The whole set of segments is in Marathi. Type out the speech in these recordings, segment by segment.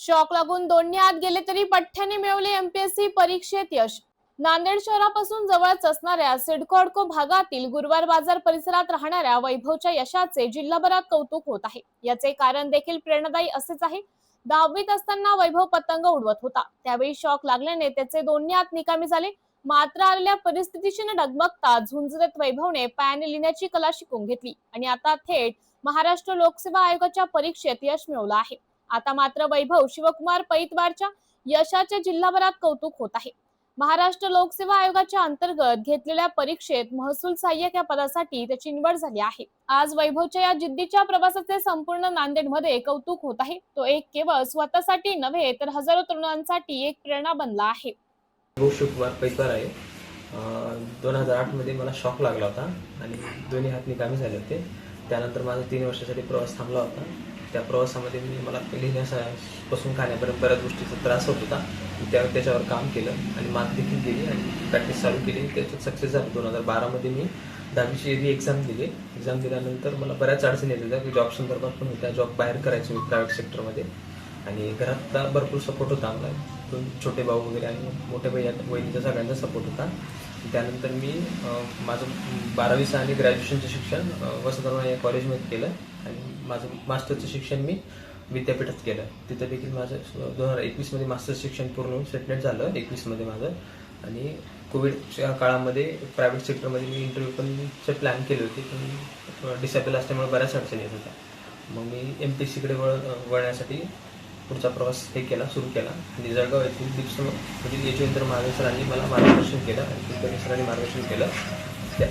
शॉक लागून दोन्ही आत गेले तरी पठ्ठ्याने मिळवले एमपीएससी परीक्षेत यश. नांदेड शहरापासून जवळच असणाऱ्या सिडकोडको भागातील गुरुवार बाजार परिसरात राहणाऱ्या वैभवच्या यशाचे जिल्हाभरात कौतुक होत आहे. याचे कारण देखील प्रेरणादायी असेच आहे. दहावीत असताना वैभव पतंग उडवत होता. त्यावेळी शॉक लागल्याने त्याचे दोन्ही हात निकामी झाले. मात्र आलेल्या परिस्थितीशी न डगमगता झुंजत वैभवने पायाने लिहिण्याची कला शिकून घेतली. आणि आता थेट महाराष्ट्र लोकसेवा आयोगाच्या परीक्षेत यश मिळवलं आहे. आता मात्र वैभव शिवकुमार पैतवारच्या यशाचे जिल्हाभरात कौतुक होत आहे. महाराष्ट्र लोकसेवा आयोगाच्या अंतर्गत घेतलेल्या परीक्षेत महसूल सहाय्यक या पदासाठी त्याची निवड झाली आहे. आज वैभवच्या या जिद्दीच्या प्रवासाचे संपूर्ण नांदेडमध्ये कौतुक होत आहे. तो एक केवळ स्वतःसाठी नव्हे तर हजारो तरुणांसाठी एक प्रेरणा बनला आहे. शिवकुमार पैतवार आहे. दोन हजार आठमध्ये मला शॉक लागला होता आणि दोन्ही हात निकामी झाले होते. त्यानंतर माझा तीन वर्षासाठी प्रवास थांबला होता. त्या प्रवासामध्ये मी मला लिहिण्यापासून खाण्यापर्यंत बऱ्याच गोष्टीचा त्रास होत होता. त्यावर त्या त्याच्यावर काम केलं आणि मात देखील केली आणि प्रॅक्टिस चालू केली. त्याच्यात सक्सेस झालं. दोन हजार बारामध्ये मी दहावीची री एक्झाम दिली एक्झाम दिल्यानंतर मला बऱ्याच अडचणी येत होत्या. की जॉब संदर्भात पण होत्या. जॉब बाहेर करायचे मी प्रायव्हेट सेक्टरमध्ये आणि घरातला भरपूर सपोर्ट होता आम्हाला. दोन छोटे भाऊ वगैरे आणि मोठ्या भाई वहिनीचा सगळ्यांचा सपोर्ट होता. त्यानंतर मी माझं बारावीचं आणि ग्रॅज्युएशनचं शिक्षण अं, वसंतराव या कॉलेजमध्ये केलं आणि माझं मास्टरचं शिक्षण मी विद्यापीठात केलं. तिथं देखील माझं दोन हजार एकवीसमध्ये मास्टर शिक्षण पूर्ण होऊन सेटमेंट झालं एकवीसमध्ये माझं. आणि कोविडच्या काळामध्ये प्रायव्हेट सेक्टरमध्ये मी इंटरव्ह्यू पण प्लॅन केले होते पण डिसेबल असल्यामुळे बऱ्याच अडचणी येत होत्या. मग मी एम पी एस सीकडे वळ वळण्यासाठी पुढचा प्रवास हे केला सुरू केला. आणि जळगाव येथील दीपसम म्हणजे यशवंतर महादेव सरांनी मला मार्गदर्शन केलं आणि कुलकर्णी सरांनी मार्गदर्शन केलं. त्या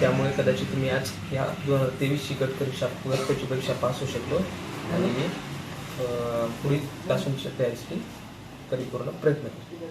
त्यामुळे कदाचित मी आज या दोन हजार तेवीसची गट परीक्षा गटची परीक्षा पास होऊ शकलो. आणि मी पुढील तासूनच्या तयारीसाठी परिपूर्ण प्रयत्न करतो.